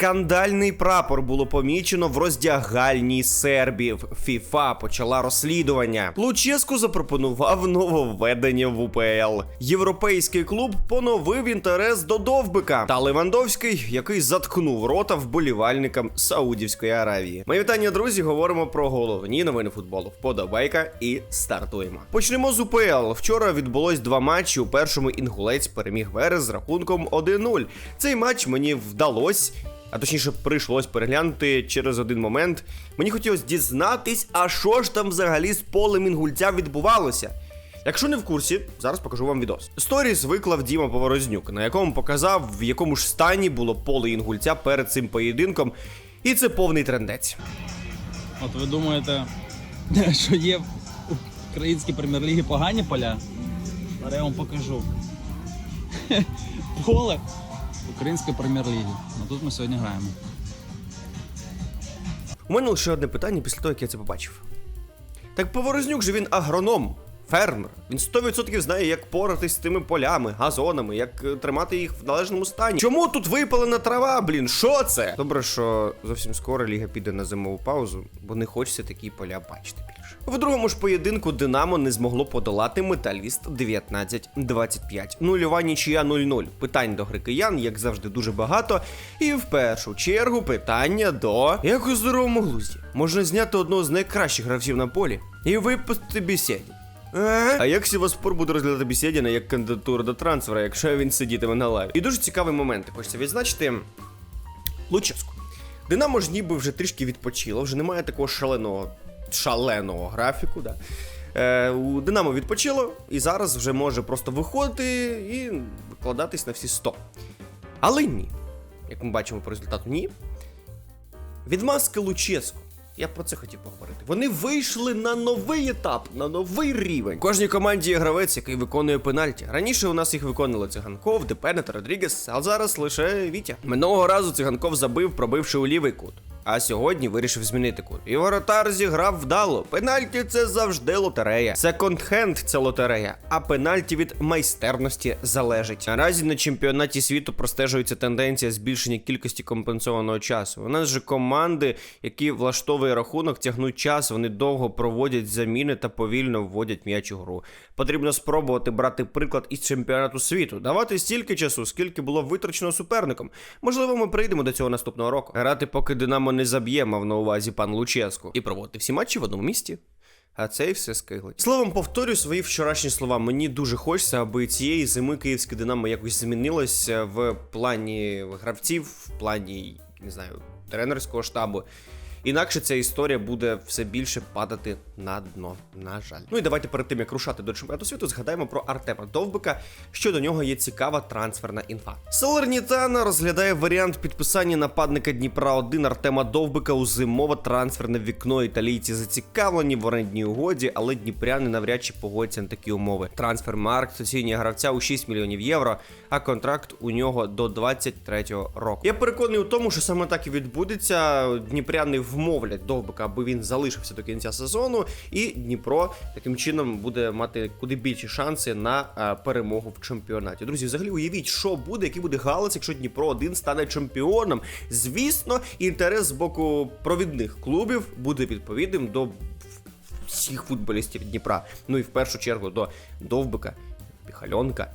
Скандальний прапор було помічено в роздягальні сербів. ФІФА почала розслідування. Луческу запропонував нововведення в УПЛ. Європейський клуб поновив інтерес до довбика. Та Левандовський, який заткнув рота вболівальникам Саудівської Аравії. Мої вітання, друзі. Говоримо про головні новини футболу. Вподобайка і стартуємо. Почнемо з УПЛ. Вчора відбулось два матчі. У першому інгулець переміг Верес з рахунком 1-0. Цей матч мені вдалось. А точніше, прийшлось переглянути через один момент. Мені хотілося дізнатись, а що ж там взагалі з полем інгульця відбувалося. Якщо не в курсі, зараз покажу вам відос. Сторіс виклав Діма Поворознюк, на якому показав, в якому ж стані було поле інгульця перед цим поєдинком. І це повний трендець. От ви думаєте, що є в українській прем'єр-лігі погані поля? Зараз я вам покажу. Поле української прем'єр-ліги. Ну тут ми сьогодні граємо. У мене лише одне питання після того, як я це побачив. Так Поворознюк же він агроном, фермер. Він 100% знає, як поратись з тими полями, газонами, як е, тримати їх в належному стані. Чому тут випалена трава, блін? Що це? Добре, що зовсім скоро ліга піде на зимову паузу, бо не хочеться такі поля бачити більше. В другому ж поєдинку Динамо не змогло подолати металіст 19-25. Нульова нічия 0-0. Питань до гри киян, як завжди, дуже багато. І в першу чергу питання до як у здоровому глузді. Можна зняти одного з найкращих гравців на полі і випустити бесіді. А як Сіваспор буде розглядати Бісєдіна як кандидатуру до трансфера, якщо він сидітиме на лаві? І дуже цікавий момент. Хочеться відзначити Луческу. Динамо ж ніби вже трішки відпочило, вже немає такого шаленого шаленого графіку. Да. Е, у Динамо відпочило і зараз вже може просто виходити і викладатись на всі 100. Але ні. Як ми бачимо по результату, ні. Відмазки Луческу. Я про це хотів поговорити. Вони вийшли на новий етап, на новий рівень. Кожній команді є гравець, який виконує пенальті. Раніше у нас їх виконували циганков, Депене та Родрігес, а зараз лише Вітя. Минулого разу циганков забив, пробивши у лівий кут. А сьогодні вирішив змінити кут. І воротар зіграв вдало. Пенальті це завжди лотерея. Секонд-хенд це лотерея, а пенальті від майстерності залежить. Наразі на чемпіонаті світу простежується тенденція збільшення кількості компенсованого часу. У нас же команди, які влаштовує рахунок, тягнуть час, вони довго проводять заміни та повільно вводять м'яч у гру. Потрібно спробувати брати приклад із чемпіонату світу, давати стільки часу, скільки було витрачено суперником. Можливо, ми прийдемо до цього наступного року. Грати, поки Динамо не заб'є, мав на увазі пан Луческу, і проводити всі матчі в одному місті. А це і все скиглить. Словом, повторю свої вчорашні слова. Мені дуже хочеться, аби цієї зими київське Динамо якось змінилося в плані гравців, в плані не знаю, тренерського штабу. Інакше ця історія буде все більше падати на дно. На жаль. Ну і давайте перед тим як рушати до чемпіонату світу, згадаємо про Артема Довбика, що до нього є цікава трансферна інфа. Салернітана розглядає варіант підписання нападника Дніпра 1 Артема Довбика у зимове трансферне вікно. Італійці зацікавлені в орендній угоді, але дніпряни навряд чи погодяться на такі умови. Трансфер марк оцінює гравця у 6 мільйонів євро, а контракт у нього до 23-го року. Я переконаний у тому, що саме так і відбудеться. Дніпряни вмовлять Довбика, аби він залишився до кінця сезону, і Дніпро таким чином буде мати куди більші шанси на перемогу в чемпіонаті. Друзі, взагалі уявіть, що буде, який буде галас, якщо Дніпро 1 стане чемпіоном. Звісно, інтерес з боку провідних клубів буде відповідним до всіх футболістів Дніпра. Ну і в першу чергу до Довбика, Піхальонка.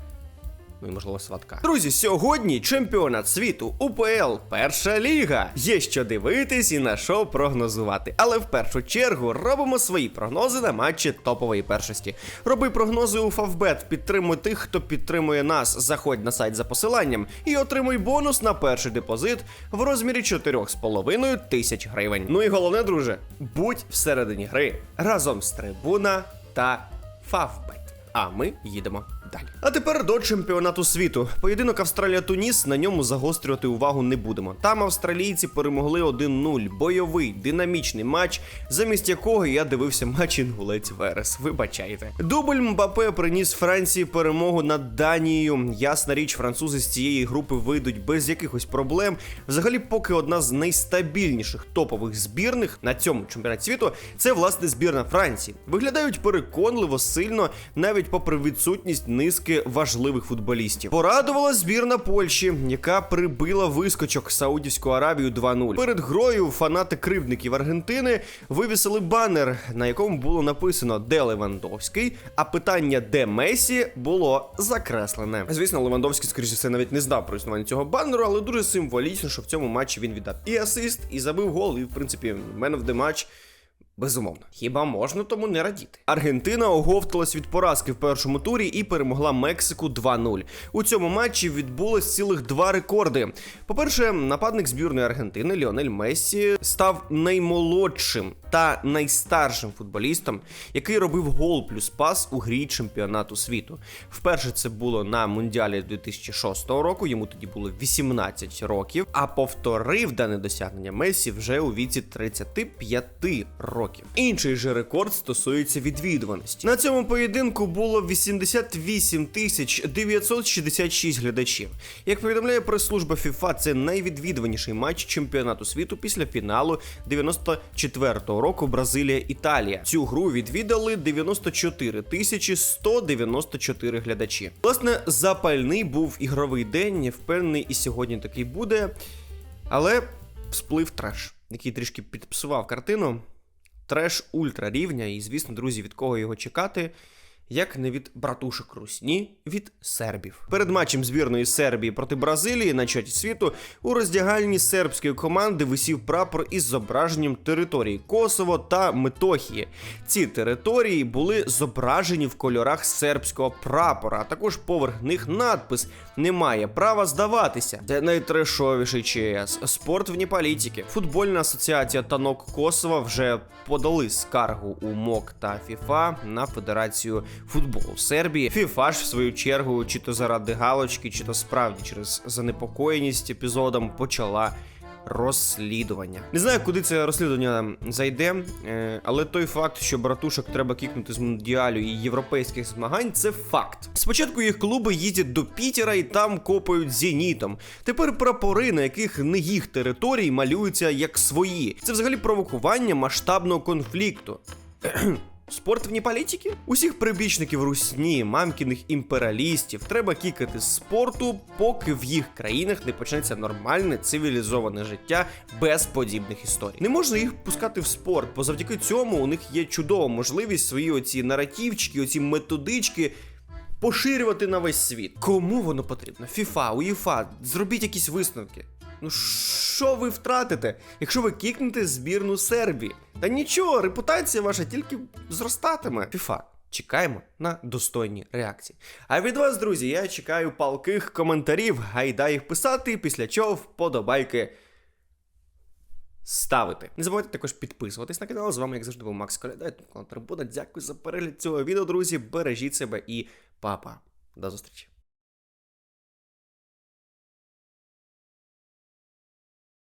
Ну і можливо сватка. Друзі, сьогодні чемпіонат світу УПЛ, перша ліга. Є що дивитись і на що прогнозувати. Але в першу чергу робимо свої прогнози на матчі топової першості. Роби прогнози у Фавбет, підтримуй тих, хто підтримує нас. Заходь на сайт за посиланням і отримуй бонус на перший депозит в розмірі 4,5 тисяч гривень. Ну і головне, друже, будь всередині гри разом з трибуна та Фавбет. А ми їдемо далі. А тепер до чемпіонату світу. Поєдинок Австралія-Туніс на ньому загострювати увагу не будемо. Там австралійці перемогли 1-0. Бойовий, динамічний матч, замість якого я дивився матч інгулець Верес. Вибачайте. Дубль Мбапе приніс Франції перемогу над Данією. Ясна річ, французи з цієї групи вийдуть без якихось проблем. Взагалі, поки одна з найстабільніших топових збірних на цьому чемпіонаті світу це власне збірна Франції. Виглядають переконливо, сильно, навіть попри відсутність низки важливих футболістів. Порадувала збірна Польщі, яка прибила вискочок Саудівську Аравію 2-0. Перед грою фанати кривдників Аргентини вивісили банер, на якому було написано де Левандовський, а питання де Месі було закреслене. Звісно, Левандовський, скоріше все, навіть не знав про існування цього банеру, але дуже символічно, що в цьому матчі він віддав і асист, і забив гол, і в принципі man of the match Безумовно, хіба можна тому не радіти? Аргентина оговталась від поразки в першому турі і перемогла Мексику 2-0. У цьому матчі відбулось цілих два рекорди. По-перше, нападник збірної Аргентини Ліонель Мессі став наймолодшим та найстаршим футболістом, який робив гол плюс пас у грі чемпіонату світу. Вперше це було на мундіалі 2006 року. Йому тоді було 18 років. А повторив дане досягнення Месі вже у віці 35 років. Інший же рекорд стосується відвідуваності. На цьому поєдинку було 88 тисяч 966 глядачів. Як повідомляє прес-служба FIFA, це найвідвідуваніший матч чемпіонату світу після фіналу 94-го року Бразилія-Італія. Цю гру відвідали 94 тисячі 194 глядачі. Власне, запальний був ігровий день. Впевнений, і сьогодні такий буде. Але сплив треш, який трішки підпсував картину. Треш ультра рівня, і звісно, друзі, від кого його чекати. Як не від братушок Русні, від сербів. Перед матчем збірної Сербії проти Бразилії на чаті світу у роздягальні сербської команди висів прапор із зображенням території Косово та Метохії. Ці території були зображені в кольорах сербського прапора, а також поверх них надпис Немає права здаватися. Це найтрешовіший ЧС. Спорт вні політики. Футбольна асоціація танок Косова вже подали скаргу у МОК та ФІФА на Федерацію футболу Сербії. ФІФА ж в свою чергу, чи то заради галочки, чи то справді через занепокоєність епізодом почала. Розслідування не знаю, куди це розслідування зайде, е, але той факт, що братушок треба кікнути з мундіалю і європейських змагань, це факт. Спочатку їх клуби їздять до Пітера і там копають зенітом. Тепер прапори, на яких не їх території, малюються як свої. Це взагалі провокування масштабного конфлікту. Спорт вні політики? Усіх прибічників русні, мамкіних імперіалістів треба кікати з спорту, поки в їх країнах не почнеться нормальне цивілізоване життя без подібних історій. Не можна їх пускати в спорт, бо завдяки цьому у них є чудова можливість свої оці наративчики, оці методички. Поширювати на весь світ. Кому воно потрібно? ФІФА, УЄФА, зробіть якісь висновки. Ну що ви втратите, якщо ви кікнете збірну Сербії? Та нічого, репутація ваша тільки зростатиме. ФІФА. Чекаємо на достойні реакції. А від вас, друзі, я чекаю палких коментарів, гайда їх писати, після чого вподобайки ставити. Не забувайте також підписуватись на канал. З вами, як завжди, був Макс Коляда, Трибуна. Дякую за перегляд цього відео, друзі. Бережіть себе і па-па. До зустрічі.